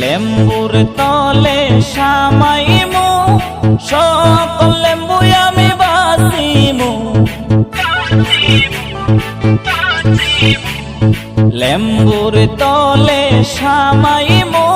লেম্বুর তলে সামাইমু সকল লেম্বু আমি বাসিমু লেম্বুর তলে সামাইমু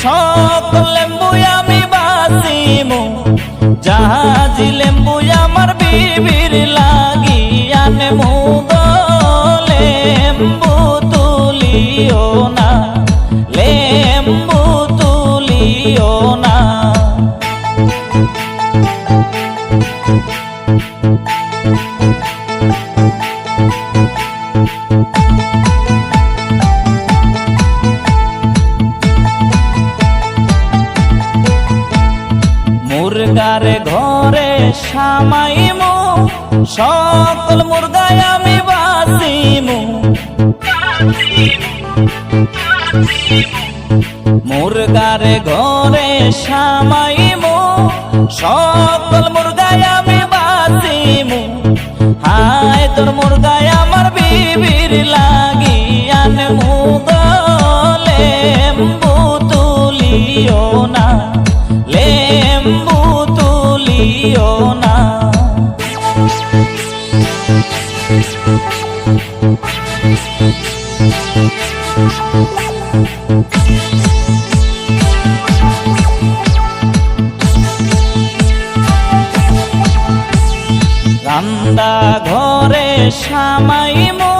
সকল লেম্বু আমি বাসিমু জাহাজ লেম্বু আমার বিবির লাগি আনে লেম্বু তুলিও না লেম্বু তুলিও না। মুরগার ঘরে সামাইমু, সকল মুরগায় আমি বাসিমু মুরগার ঘরে সামাইমু, সকল মুরগায় আমি বাসিমু হায় তোর মুরগায় আমার বিবির লাগি আনমু লেম্বু তুলিও না। লেম্বু রান্দা ঘরে সামাইমু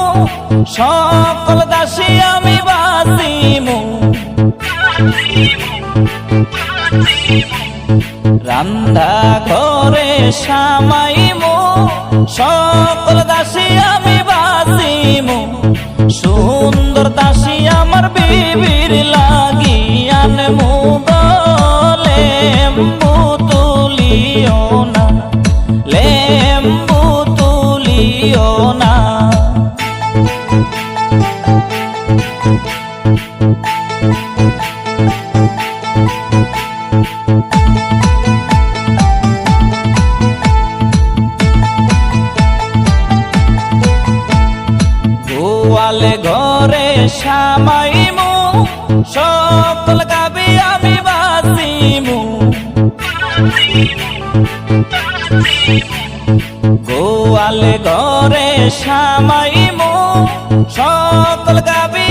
সকল দাসী আমি বাসিমু রান্দা ঘরে সামাইমু সকল দাসী আমি বাসিমু সুন্দর দাসী আমার বিবির লাগিয়ান লেম্বু তুলিও না লেম্বু তুলিও না। গোয়ালে ঘরে সামাইমু সকল গাবি আমি বাসিমু গোয়ালে ঘরে সামাইমু সকল গাবি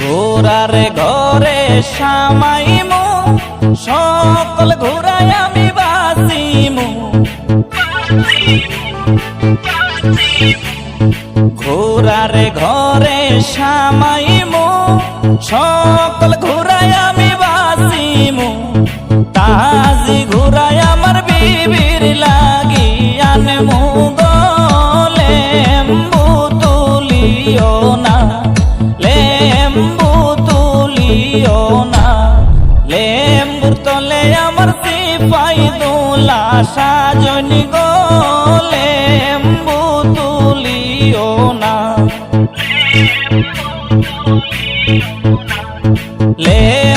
ঘোরার ঘরে সামাইমু সকল ঘোরায় আমি বাসিমু ঘোরার ঘরে সামাইমু সকল ঘোরায় তলে আমার সিপাই দোলা সাজনি গোলে তুলিও না। তো